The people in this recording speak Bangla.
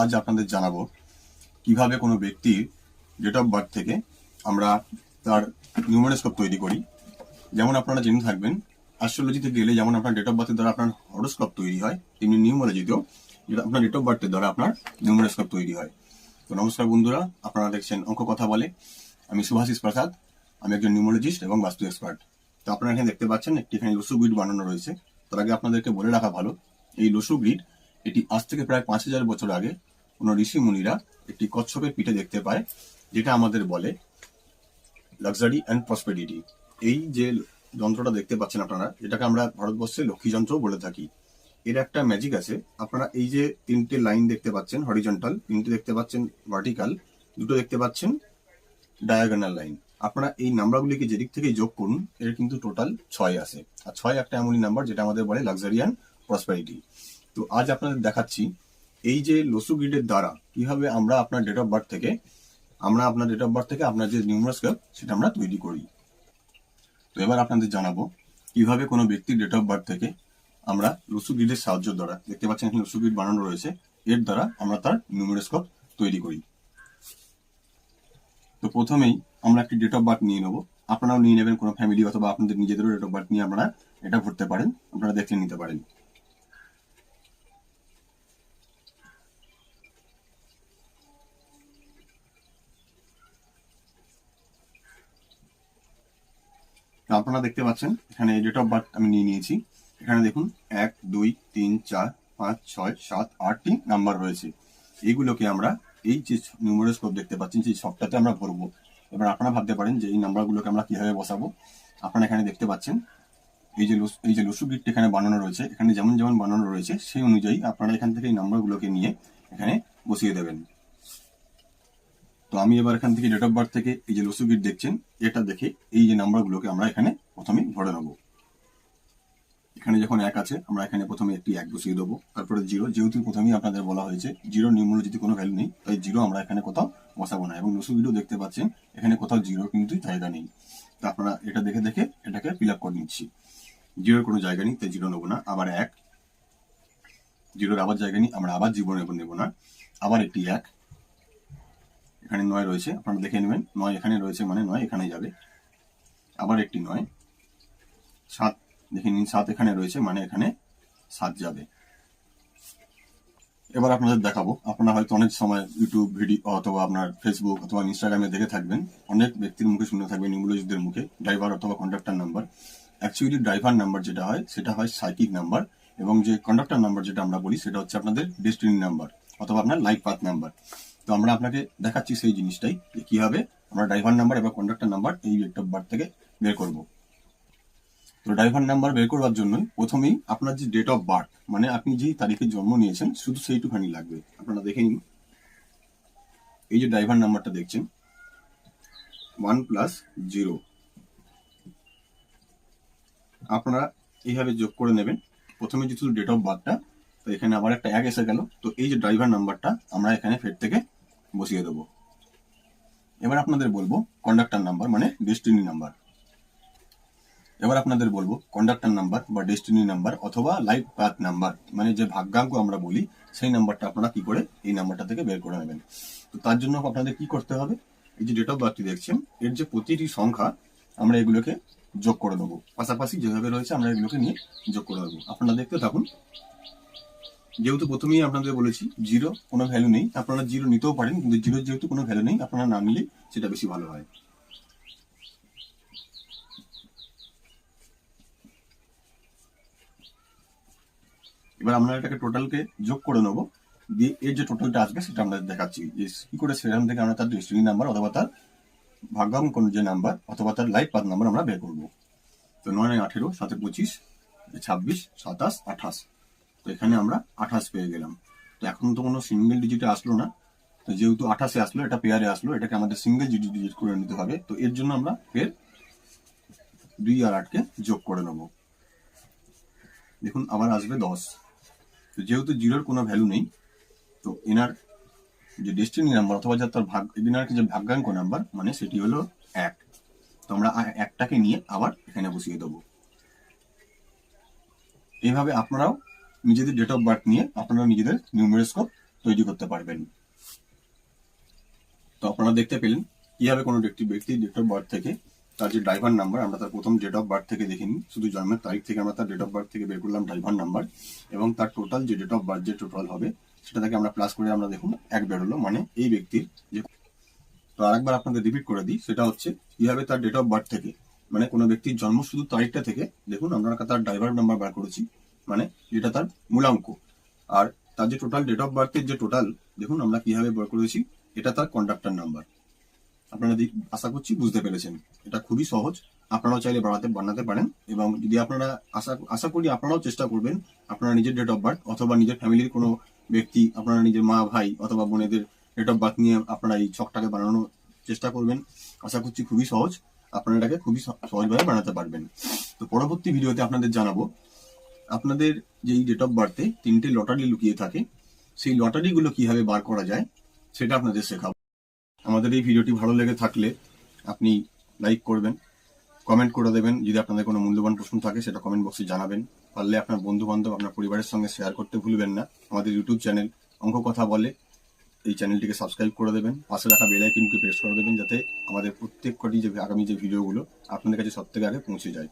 আজ আপনাদের জানাব কীভাবে কোনো ব্যক্তির ডেট অফ বার্থ থেকে আমরা তার নিউমারোস্কোপ তৈরি করি। যেমন আপনারা জেনে থাকবেন অ্যাস্ট্রোলজিতে গেলে যেমন আপনার ডেট অফ বার্থের দ্বারা আপনার হরোস্কোপ তৈরি হয়, তেমনি নিউমারোলজিতেও যেটা আপনার ডেট অফ বার্থের দ্বারা আপনার নিউমারোস্কোপ তৈরি হয়। তো নমস্কার বন্ধুরা, আপনারা দেখছেন অঙ্ক কথা বলে। আমি সুভাষিস প্রসাদ, আমি একজন নিউমোলজিস্ট এবং বাস্তু এক্সপার্ট তো আপনারা এখানে দেখতে পাচ্ছেন একটি এখানে লসু গ্রিড বানানো রয়েছে। তার আগে আপনাদেরকে বলে রাখা ভালো, এই লসু গ্রিড এটি আজ থেকে প্রায় পাঁচ হাজার বছর আগে কোনো ঋষি মুনিরা একটি কচ্ছপের পিঠে দেখতে পায়, যেটা আমাদের বলে লাক্সারি অ্যান্ড প্রসপেরিটি এই যে যন্ত্রটা দেখতে পাচ্ছেন আপনারা এটাকে আমরা ভারতবর্ষে লক্ষ্মী যন্ত্র বলে থাকি, এর একটা ম্যাজিক আছে। আপনারা এই যে তিনটে লাইন দেখতে পাচ্ছেন হরিজন্টাল তিনটে দেখতে পাচ্ছেন ভার্টিক্যাল দুটো দেখতে পাচ্ছেন ডায়াগোনাল লাইন আপনারা এই নাম্বারগুলিকে যেদিক থেকে যোগ করুন, এর কিন্তু টোটাল ছয় আছে। আর ছয় একটা এমনই নাম্বার যেটা আমাদের বলে লাক্সারিয়ান প্রসপারিটি তো আজ আপনাদের দেখাচ্ছি এই যে লসু গ্রিডের দ্বারা কীভাবে আমরা আপনার ডেট অফ বার্থ থেকে, আমরা আপনার ডেট অফ বার্থ থেকে আপনার যে নিউমারোস্কোপ সেটা আমরা তৈরি করি। তো এবার আপনাদের জানাব, কীভাবে কোনো ব্যক্তির ডেট অফ বার্থ থেকে আমরা লসু গ্রিডের সাহায্য দ্বারা, দেখতে পাচ্ছেন এখানে লসু গ্রিড বানানো রয়েছে, এর দ্বারা আমরা তার নিউমারোস্কোপ তৈরি করি। তো প্রথমেই আমরা একটি ডেট অফ বার্থ নিয়ে নেব। আপনারাও নিয়ে নেবেন কোনো ফ্যামিলি অথবা আপনাদের নিজেদেরও ডেট অফ বার্থ নিয়ে আপনারা এটা ভরতে পারেন, আপনারা দেখে নিতে পারেন। আপনারা দেখতে পাচ্ছেন, এখানে ডেট অফ বার্থ আমি নিয়ে নিয়েছি। এখানে দেখুন, এক, দুই, তিন, চার, পাঁচ, ছয়, সাত, আটটি নাম্বার রয়েছে। এইগুলোকে আমরা এই যে নিউমারোস্কোপ দেখতে পাচ্ছেন, সেই সবটাতে আমরা ভরবো। এবার আপনারা ভাবতে পারেন যে এই নাম্বারগুলোকে আমরা কীভাবে বসাবো। আপনারা এখানে দেখতে পাচ্ছেন, এই যে এই যে লসু গিটটা এখানে বানানো রয়েছে, এখানে যেমন যেমন বানানো রয়েছে, সেই অনুযায়ী আপনারা এখান থেকে এই নাম্বারগুলোকে নিয়ে এখানে বসিয়ে দেবেন। তো আমি এবার এখান থেকে ডেট অফ বার্থ থেকে এই যে লসু গিট দেখছেন, এটা দেখে এই যে নাম্বারগুলোকে আমরা এখানে প্রথমে ভরে নেব। এখানে যখন এক আছে, আমরা এখানে প্রথমে একটি এক বসিয়ে দেবো, তারপরে জিরো যেহেতু প্রথমেই আপনাদের বলা হয়েছে জিরো নিম্ন যদি কোনো ভ্যালু নেই, তাই জিরো আমরা এখানে কোথাও বসাবো না। এবং লসু গিটও দেখতে পাচ্ছেন, এখানে কোথাও জিরো কিন্তু জায়গা নেই। তো আপনারা এটা দেখে দেখে এটাকে ফিল আপ করে নিচ্ছি। জিরোর কোনো জায়গা নেই, তাই জিরো নেব না। আবার এক জিরোর আবার জায়গা নেই, আমরা আবার জীবন নেব নেব না। আবার একটি এক এখানে নয় রয়েছে, আপনারা দেখে নেবেন। নয় এখানে রয়েছে মানে নয় এখানে যাবে। আবার একটি নয়। সাত, দেখে নিন, সাত এখানে রয়েছে মানে এখানে সাত যাবে। এবার আপনাদের দেখাবো। আপনারা হয়তো অনেক সময় ইউটিউব ভিডিও অথবা আপনার ফেসবুক অথবা ইনস্টাগ্রামে দেখে থাকবেন। অনেক ব্যক্তির মুখে শুনে থাকবেন নিউমোলজিদের মুখে, ড্রাইভার অথবা conductor number actually driver number যেটা হয়, সেটা হয় সাইকিক নাম্বার এবং যে কন্ডাক্টার নাম্বার যেটা আমরা বলি, সেটা হচ্ছে আপনাদের ডেস্টিনি নাম্বার অথবা আপনার লাইফ পাথ নাম্বার তো আমরা আপনাকে দেখাচ্ছি সেই জিনিসটাই, যে কীভাবে আমরা ড্রাইভার নাম্বার এবং কন্ডাক্টর নাম্বার এই ডেট অফ বার্থ থেকে বের করব। তো ড্রাইভার নাম্বার বের করবার জন্য প্রথমেই আপনার যে ডেট অফ বার্থ মানে আপনি যেই তারিখে জন্ম নিয়েছেন, শুধু সেইটুখানি লাগবে। আপনারা দেখে নিন। এই যে ড্রাইভার নাম্বারটা দেখছেন ওয়ান প্লাস জিরো আপনারা এইভাবে যোগ করে নেবেন। প্রথমে যে শুধু ডেট অফ বার্থটা তো এখানে আবার একটা এক এসে গেল। তো এই যে ড্রাইভার নাম্বারটা আমরা এখানে ফের থেকে বসিয়ে দেবো। এবার আপনাদের বলব কন্ডাক্টর নাম্বার মানে ডেস্টিনি নাম্বার এবার আপনাদের বলব কন্ডাক্টর নাম্বার বা ডেস্টিনি নাম্বার অথবা লাইফ পাথ নাম্বার মানে যে ভাগ্যাঙ্ক আমরা বলি, সেই নাম্বারটা আপনারা কি করে এই নাম্বারটা থেকে বের করে নেবেন। তো তার জন্য আপনাদের কি করতে হবে? এই যে ডেট অফ বার্থটি দেখছেন, এর যে প্রতিটি সংখ্যা আমরা এগুলোকে যোগ করে নেব। পাশাপাশি যেভাবে রয়েছে আমরা এগুলোকে নিয়ে যোগ করে নেব। আপনারা দেখতে থাকুন। যেহেতু প্রথমেই আপনাদের বলেছি জিরো কোনো ভ্যালু নেই। আপনারা জিরো নিতেও পারেন, কিন্তু জিরোর যেহেতু কোনো ভ্যালু নেই, আপনারা না নিলে সেটা বেশি ভালো হয়। এবার আমরা এটাকে টোটালকে যোগ করে নেব। দিয়ে এর যে টোটালটা আসবে, সেটা আমরা দেখাচ্ছি। যে কি করে সেখান থেকে আমরা তার ডেস্টিনি নাম্বার অথবা তার ভাগ্যাঙ্ক যে নাম্বার অথবা তার লাইফ পাথ নাম্বার আমরা বের করব। তো নয় নয়, আঠেরো সাথে পঁচিশ, ছাব্বিশ, সাতাশ, আঠাশ। এখানে আমরা আঠাশ পেয়ে গেলাম। তো এখন তো কোনো সিঙ্গেল ডিজিটে আসলো না। তো যেহেতু আঠাশে আসলো, এটা পেয়ারে আসলো, এটাকে আমাদের সিঙ্গেল ডিজিট করে নিতে হবে। তো এর জন্য আমরা ফের দুই আর আটকে যোগ করে নেব। দেখুন, আবার আসবে দশ। তো যেহেতু জিরোর কোনো ভ্যালু নেই, তো এনার যে ডেস্টিনি নাম্বার অথবা যার তার ভাগ, এনার যে ভাগ্যাঙ্ক নাম্বার মানে সেটি হলো এক। তো আমরা একটাকে নিয়ে আবার এখানে বসিয়ে দেবো। এইভাবে আপনারাও নিজেদের ডেট অফ বার্থ নিয়ে আপনারা নিজেদের নিউমেরোস্কোপ তৈরি করতে পারবেন। তো আপনারা দেখতে পেলেন কীভাবে কোনো একটি ব্যক্তি ডেট অফ বার্থ থেকে তার যে ড্রাইভার নাম্বার আমরা তার প্রথম ডেট অফ বার্থ থেকে দেখিনি, শুধু জন্মের তারিখ থেকে আমরা তার ডেট অফ বার্থ থেকে বের করলাম ড্রাইভার নাম্বার এবং তার টোটাল যে ডেট অফ বার্থ যে টোটাল হবে সেটা থেকে আমরা প্লাস করে আমরা দেখুন, এক বেরোলো মানে এই ব্যক্তির যে তো আরেকবার আপনাদের রিপিট করে দিই, সেটা হচ্ছে কীভাবে তার ডেট অফ বার্থ থেকে মানে কোনো ব্যক্তির জন্ম শুধু তারিখটা থেকে, দেখুন আমরা তার ড্রাইভার নাম্বার বার করেছি মানে যেটা তার মূলাঙ্ক আর তার যে টোটাল ডেট অফ বার্থের যে টোটাল দেখুন আমরা কীভাবে বার করেছি, এটা তার কন্ডাক্টর নাম্বার আপনারা আশা করছি বুঝতে পেরেছেন। এটা খুবই সহজ। আপনারাও চাইলে বাড়াতে বানাতে পারেন। এবং যদি আপনারা আশা আশা করি আপনারাও চেষ্টা করবেন আপনারা নিজের ডেট অফ বার্থ অথবা নিজের ফ্যামিলির কোনো ব্যক্তি, আপনারা নিজের মা, ভাই অথবা বোনেদের ডেট অফ বার্থ নিয়ে আপনারা এই ছকটাকে বানানোর চেষ্টা করবেন। আশা করছি খুবই সহজ। আপনারা এটাকে খুবই সহ- সহজভাবে বানাতে পারবেন। তো পরবর্তী ভিডিওতে আপনাদের জানাব আপনাদের যেই ডেট অফ বার্থে তিনটে লটারি লুকিয়ে থাকে, সেই লটারিগুলো কীভাবে বার করা যায়, সেটা আপনাদের শেখাবো। আমাদের এই ভিডিওটি ভালো লেগে থাকলে আপনি লাইক করবেন কমেন্ট করে দেবেন। যদি আপনাদের কোনো মূল্যবান প্রশ্ন থাকে, সেটা কমেন্ট বক্সে জানাবেন। পারলে আপনার বন্ধু বান্ধব আপনার পরিবারের সঙ্গে শেয়ার করতে ভুলবেন না। আমাদের ইউটিউব চ্যানেল অঙ্ক কথা বলে, এই চ্যানেলটিকে সাবস্ক্রাইব করে দেবেন। পাশে রাখা বেল আইকনকে প্রেস করে দেবেন, যাতে আমাদের প্রত্যেক কটি যে আগামী যে ভিডিওগুলো আপনাদের কাছে সব থেকে আগে পৌঁছে যায়।